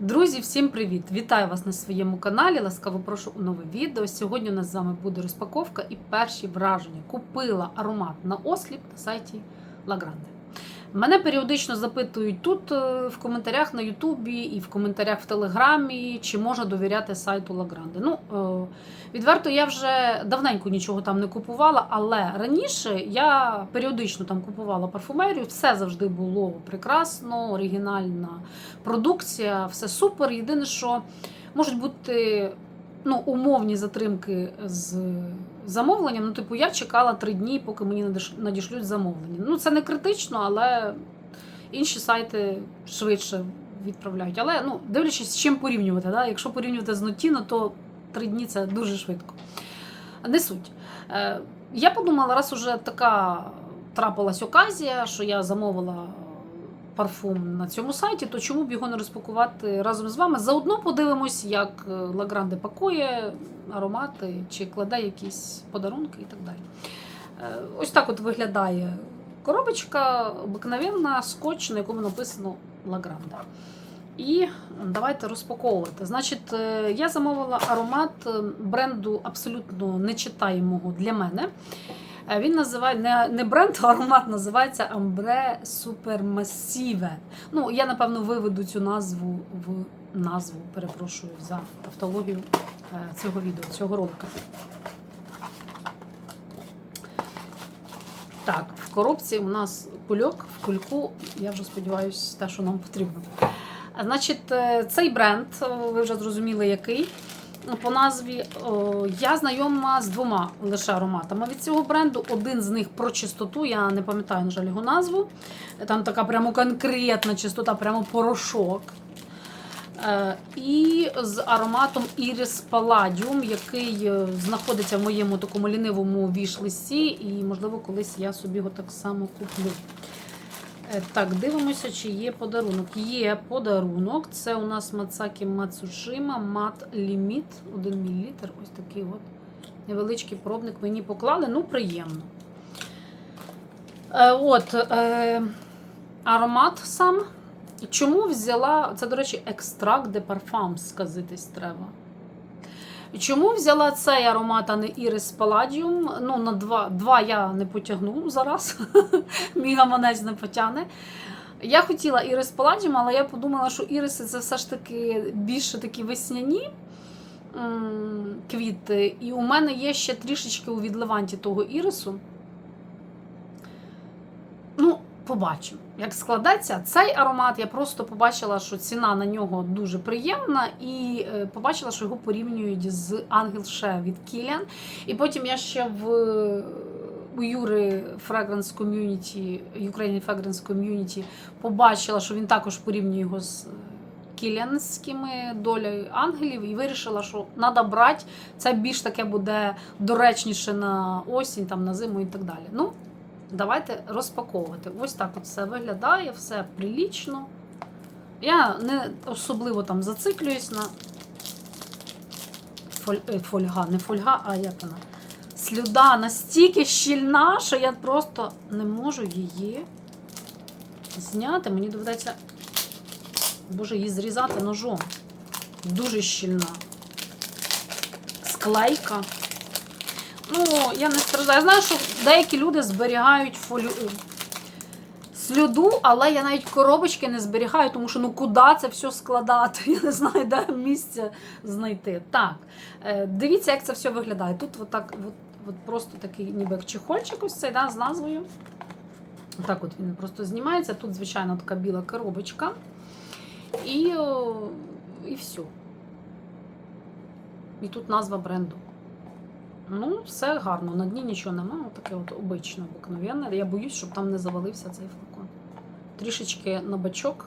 Друзі, всім привіт! Вітаю вас на своєму каналі. Ласкаво прошу у нове відео. Сьогодні у нас з вами буде розпаковка і перші враження. Купила аромат на осліп на сайті Лагранде. Мене періодично запитують тут е, в коментарях на Ютубі і в коментарях в Телеграмі, чи можна довіряти сайту Лагранде. Ну, е, відверто, я вже давненько нічого там не купувала, але раніше я періодично там купувала парфумерію, все завжди було прекрасно, оригінальна продукція, все супер. Єдине, що можуть бути ну, умовні затримки з замовленням. Ну, типу, я чекала три дні, поки мені надіш- надішлють замовлення. Ну, це не критично, але інші сайти швидше відправляють. Але ну, дивлячись, з чим порівнювати. Да? Якщо порівнювати з Notino, то три дні це дуже швидко. Не суть. Е, Я подумала, раз уже така трапилась оказія, що я замовила парфум на цьому сайті, то чому б його не розпакувати разом з вами? Заодно подивимось, як е, Лагранде пакує аромати, чи кладе якісь подарунки і так далі. Е, Ось так от виглядає коробочка, обикновенна скотч, на якому написано Лагранде. І давайте розпаковувати. Значить, е, я замовила аромат бренду абсолютно нечитаємого для мене. Він називає не, не бренд, а аромат називається Ambre Supermassive. Ну, я напевно виведу цю назву в назву, перепрошую за автологію е, цього відео, цього ролика. Так, в коробці у нас кульок, в кульку, я вже сподіваюся, те, що нам потрібно. Значить, е, цей бренд, ви вже зрозуміли, який. По назві я знайома з двома лише ароматами від цього бренду. Один з них про чистоту, я не пам'ятаю, на жаль, його назву. Там така прямо конкретна чистота, прямо порошок. Е, І з ароматом Iris Palladium, який е, знаходиться в моєму такому лінивому віш-листі, і, можливо, колись я собі його так само куплю. Е, Так, дивимося, чи є подарунок. Є подарунок. Це у нас Мацакі Мацушима Мат Ліміт 1 мл. Ось такий от невеличкий пробник мені поклали. Ну, приємно. Е, От е, аромат сам. Чому взяла, це, до речі, екстракт де парфам, сказитись треба. Чому взяла цей аромат, а не Ірис Паладіум? Ну, на два, два я не потягну зараз. Мій гаманець не потягне. Я хотіла Ірис Паладіум, але я подумала, що іриси це все ж таки більше такі весняні квіти. І у мене є ще трішечки у відливанті того ірису. Побачимо, як складеться. Цей аромат я просто побачила, що ціна на нього дуже приємна, і е, побачила, що його порівнюють з Ангел Ше від Kilian. І потім я ще в у Юри Fragrance Community, Ukrainian Fragrance Community побачила, що він також порівнює його з кілянськими долею ангелів, і вирішила, що треба брати. Це більш таке буде доречніше на осінь, там, на зиму і так далі. Ну, давайте розпаковувати. Ось так от все виглядає, все прилічно. Я не особливо там зациклююсь на фоль- е, фольга, не фольга, а як вона? Слюда настільки щільна, що я просто не можу її зняти. Мені доведеться, боже, її зрізати ножом. Дуже щільна. Склейка. Ну, я не страждаю. Я знаю, що деякі люди зберігають фолю... е, слюду, але я навіть коробочки не зберігаю, тому що ну куди це все складати? Я не знаю, де місце знайти. Так, е, дивіться, як це все виглядає. Тут отак, от, от просто такий ніби як чехольчик ось цей, да, з назвою. Так от він просто знімається. Тут, звичайно, така біла коробочка. І, і все. І тут назва бренду. Ну, все гарно, на дні нічого немає, таке от обичне, обикновенне. Я боюсь, щоб там не завалився цей флакон. Трішечки на бачок,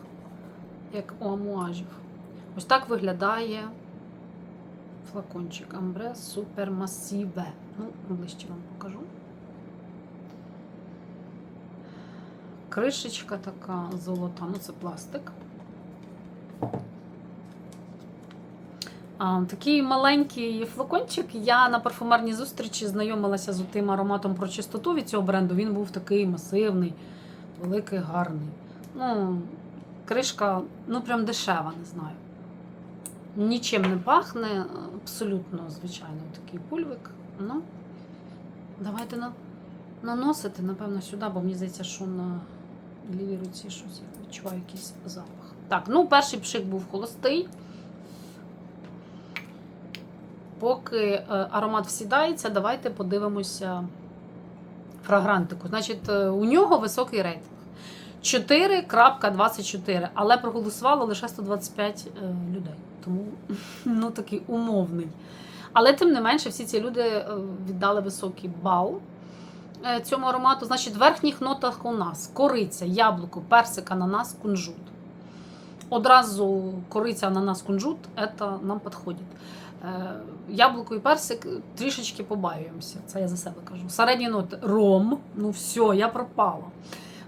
як у амуажів. Ось так виглядає флакончик Ambre Supermassive. Ну, ближче вам покажу. Кришечка така золота, ну це пластик. Такий маленький флакончик. Я на парфумерній зустрічі знайомилася з тим ароматом про чистоту від цього бренду. Він був такий масивний, великий, гарний. Ну, кришка, ну прям дешева, не знаю. Нічим не пахне, абсолютно звичайно такий пульвик. Ну, давайте на, наносити, напевно, сюди, бо мені здається, що на лівій руці щось я відчуваю якийсь запах. Так, ну перший пшик був холостий. Поки е, аромат всідається, давайте подивимося фрагрантику. Значить, е, у нього високий рейтинг. 4.24, але проголосувало лише 125 е, людей. Тому ну, такий умовний. Але тим не менше, всі ці люди віддали високий бал цьому аромату. Значить, в верхніх нотах у нас кориця, яблуко, персик, ананас, кунжут. Одразу кориця, ананас, кунжут це нам підходить. Е, Яблуко і персик трішечки побаюємося. Це я за себе кажу. Середні ноти ром. Ну все, я пропала.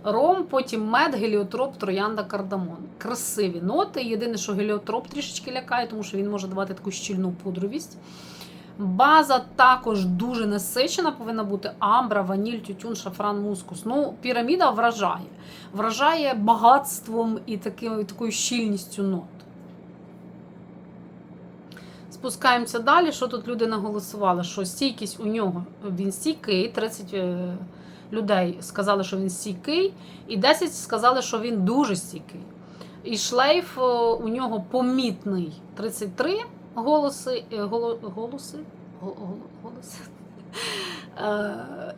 Ром, потім мед, геліотроп, троянда, кардамон. Красиві ноти. Єдине, що геліотроп трішечки лякає, тому що він може давати таку щільну пудровість. База також дуже насичена, повинна бути амбра, ваніль, тютюн, шафран, мускус. Ну, піраміда вражає. Вражає багатством і таким, такою щільністю нот. Спускаємося далі. Що тут люди наголосували? Що стійкість у нього він стійкий, 30 е, людей сказали, що він стійкий, і 10 сказали, що він дуже стійкий. І шлейф е, у нього помітний 33 голоси, е, голо, голоси, Го- го- голоси.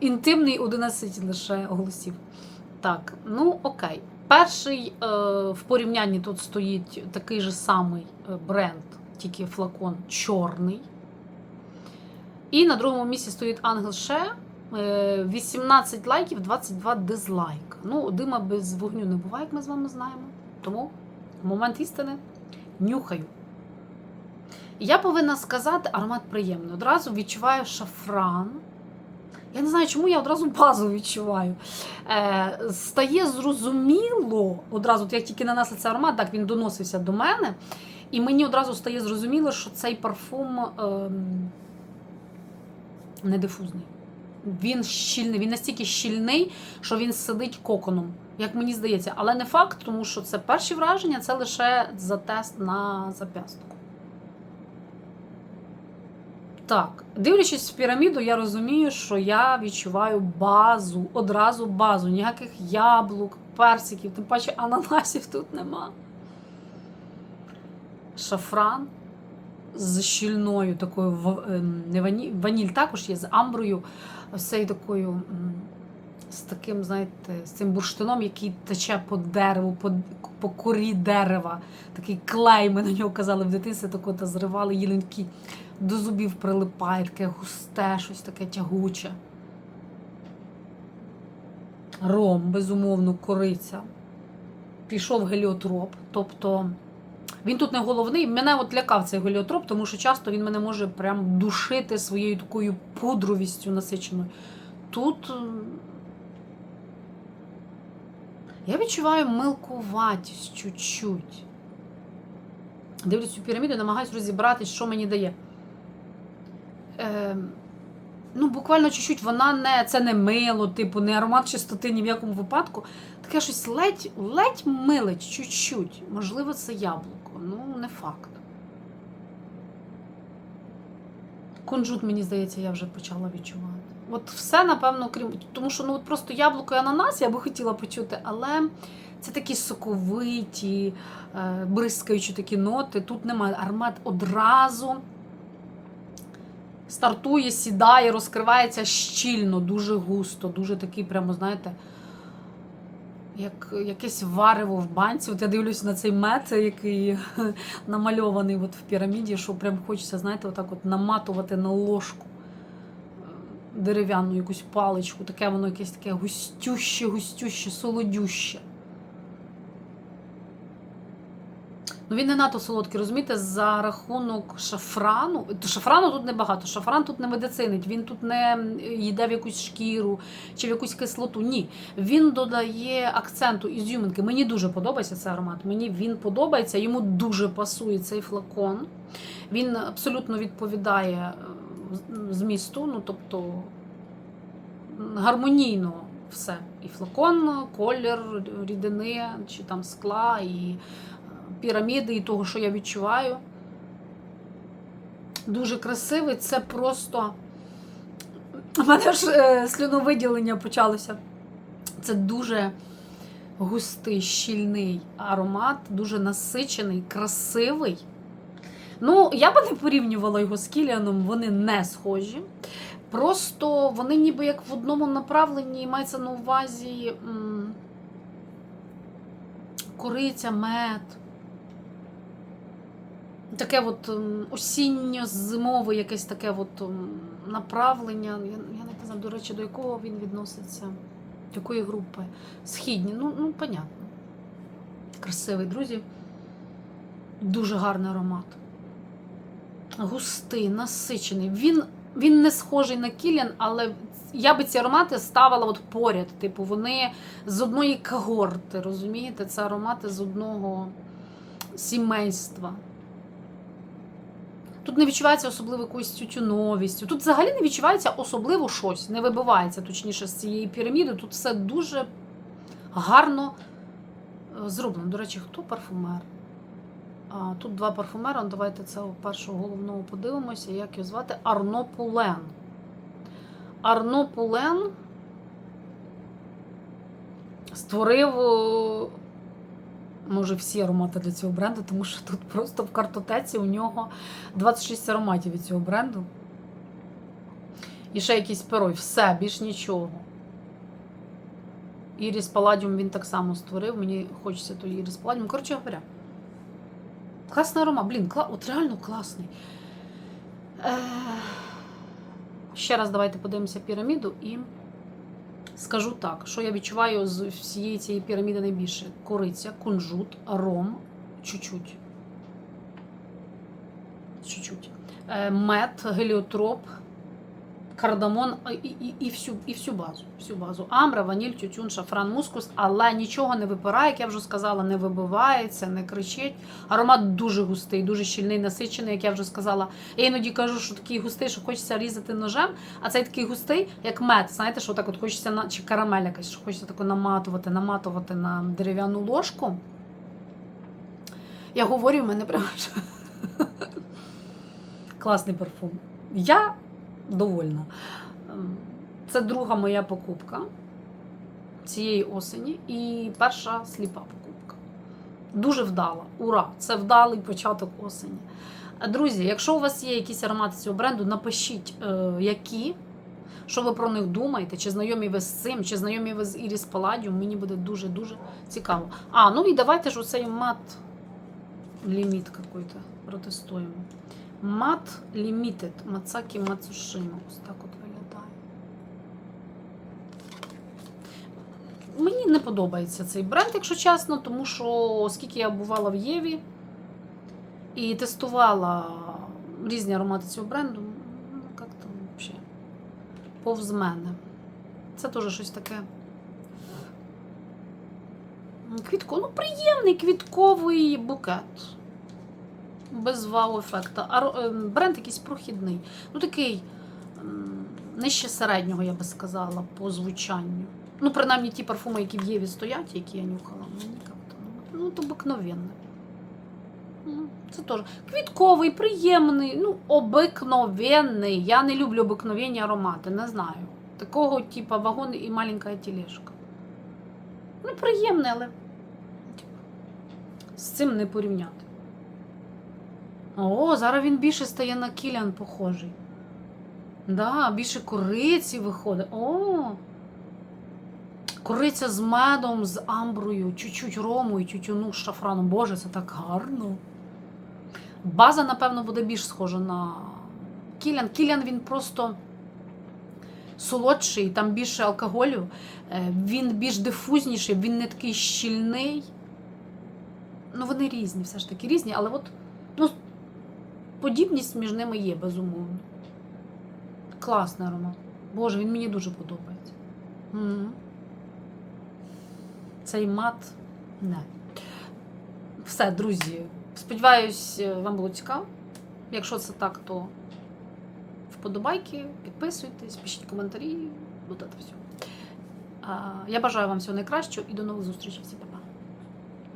Інтимний 11 лише голосів. Так, ну окей. Перший в порівнянні тут стоїть такий же самий бренд, тільки флакон чорний. І на другому місці стоїть Ангел Ше. Е, 18 лайків, 22 дизлайк. Ну, дима без вогню не буває, як ми з вами знаємо. Тому момент істини нюхаю. Я повинна сказати, аромат приємний. Одразу відчуваю шафран. Я не знаю, чому я одразу базу відчуваю. Е, стає зрозуміло, одразу, як тільки нанесла цей аромат, так він доносився до мене. І мені одразу стає зрозуміло, що цей парфум ем, не дифузний. Він щільний, він настільки щільний, що він сидить коконом, як мені здається. Але не факт, тому що це перші враження, це лише за тест на зап'ястку. Так, дивлячись в піраміду, я розумію, що я відчуваю базу, одразу базу, ніяких яблук, персиків, тим паче ананасів тут нема. Шафран з щільною такою ем, не вані, ваніль також є з амброю, цією такою, з таким, знаєте, з цим бурштином, який тече по дереву, по, по корі дерева. Такий клей, ми на нього казали в дитинстві, тако та зривали, їли до зубів прилипає, таке густе, щось таке тягуче. Ром, безумовно, кориця. Пішов геліотроп. Тобто він тут не головний. Мене от лякав цей геліотроп, тому що часто він мене може прям душити своєю такою пудровістю насиченою. Тут я відчуваю милкуватість чуть-чуть. Дивлюсь цю піраміду, намагаюся розібратись, що мені дає. Е, ну, буквально чуть-чуть, вона не, це не мило, типу, не аромат чистоти ні в якому випадку. Таке щось ледь, ледь милить, чуть-чуть. Можливо, це яблуко. Ну, не факт. Кунжут, мені здається, я вже почала відчувати. От все, напевно, крім. Тому що ну, от просто яблуко і ананас я би хотіла почути, але це такі соковиті, е, бризкаючі такі ноти. Тут немає аромат одразу стартує, сідає, розкривається щільно, дуже густо, дуже такий, прямо, знаєте, як якесь варево в банці. От я дивлюсь на цей мед, який намальований от в піраміді, що прям хочеться, знаєте, отак от наматувати на ложку е, дерев'яну якусь паличку, таке воно якесь таке густюще, густюще, солодюще. Ну він не надто солодкий, розумієте, за рахунок шафрану. Шафрану тут небагато. Шафран тут не медицинить, він тут не йде в якусь шкіру чи в якусь кислоту. Ні. Він додає акценту ізюминки. Мені дуже подобається цей аромат. Мені він подобається, йому дуже пасує цей флакон. Він абсолютно відповідає е, змісту, ну тобто гармонійно все. І флакон, колір, рідини, чи там скла, і піраміди, і того, що я відчуваю. дуже красивий. Це просто. У мене ж е, слюновиділення почалося. Це дуже густий, щільний аромат, дуже насичений, красивий. Ну, я би не порівнювала його з Кіліаном, вони не схожі. Просто вони ніби як в одному направленні мається на увазі м, кориця, мед. Таке от осінньо-зимове якесь таке от направлення. Я, не знаю, до речі, до якого він відноситься, до якої групи. Східні, ну, ну понятно. Красивий, друзі. Дуже гарний аромат. Густий, насичений. Він, він не схожий на кіліан, але я би ці аромати ставила от поряд. Типу, вони з одної когорти, розумієте? Це аромати з одного сімейства. Тут не відчувається особливо якоюсь тютюновістю. Тут взагалі не відчувається особливо щось, не вибивається, точніше, з цієї піраміди. Тут все дуже гарно е, зроблено. До речі, хто парфумер? А, Тут два парфумера. Ну, Давайте це першого головного подивимося. Як його звати? Арно Пулен. Арно Пулен створив, е, може, всі аромати для цього бренду, тому що тут просто в картотеці у нього 26 ароматів від цього бренду. І ще якийсь перой. Все, більш нічого. Іріс Паладіум він так само створив. Мені хочеться той Іріс Паладіум. Коротше говоря. Класний аромат, блін, кла... от реально класний. Е... Ще раз давайте подивимося піраміду і скажу так, що я відчуваю з всієї цієї піраміди найбільше: кориця, кунжут, ром, чуть-чуть. Чуть-чуть. Е, Мед, геліотроп, кардамон і, і, і, всю, і всю базу. Всю базу. Амбра, ваніль, тютюн, шафран, мускус, але нічого не випирає, як я вже сказала, не вибивається, не кричить. Аромат дуже густий, дуже щільний, насичений, як я вже сказала. Я іноді кажу, що такий густий, що хочеться різати ножем, а цей такий густий, як мед. Знаєте, що так от хочеться на чи карамель якась, що хочеться тако наматувати, наматувати на дерев'яну ложку. Я говорю, в мене прямо. Класний парфум. Я довольна. Ем, Це друга моя покупка цієї осені і перша сліпа покупка. Дуже вдала. Ура! Це вдалий початок осені. Друзі, якщо у вас є якісь аромати цього бренду, напишіть, е, які, що ви про них думаєте, чи знайомі ви з цим, чи знайомі ви з Iris Palladium, мені буде дуже-дуже цікаво. А, ну і давайте ж оцей мат ліміт какой-то протестуємо. Мат Limited Мацакі Мацушима. Ось так от виглядає. Мені не подобається цей бренд, якщо чесно, тому що оскільки я бувала в Єві і тестувала різні аромати цього бренду, ну, як там взагалі, повз мене. Це теж щось таке. Квітко, ну приємний квітковий букет без вау-ефекта. Ем, бренд якийсь прохідний. Ну такий м, нижче середнього, я би сказала, по звучанню. Ну, принаймні ті парфуми, які в Єві стоять, які я нюхала, ну, ну, то обикновенне. Ну, Це теж квітковий, приємний, ну, обикновенний. Я не люблю обикновенні аромати, не знаю. Такого, типу, вагон і маленька тележка. Ну, приємне, але типу, з цим не порівняти. О, зараз він більше стає на кілян похожий. Да, більше кориці виходить. О! Кориця з медом, з амброю, чуть-чуть рому і тютюну з шафраном. Боже, це так гарно. База, напевно, буде більш схожа на кілян. Кілян він просто солодший, там більше алкоголю, е, він більш дифузніший, він не такий щільний. Ну, вони різні, все ж таки різні, але от подібність між ними є, безумовно. Класний аромат. Боже, він мені дуже подобається. Мгм. Цей мат не. Все, друзі. Сподіваюсь, вам було цікаво. Якщо це так, то вподобайки, підписуйтесь, пишіть коментарі, это все. Я бажаю вам всього найкращого і до нових зустрічей. Всім.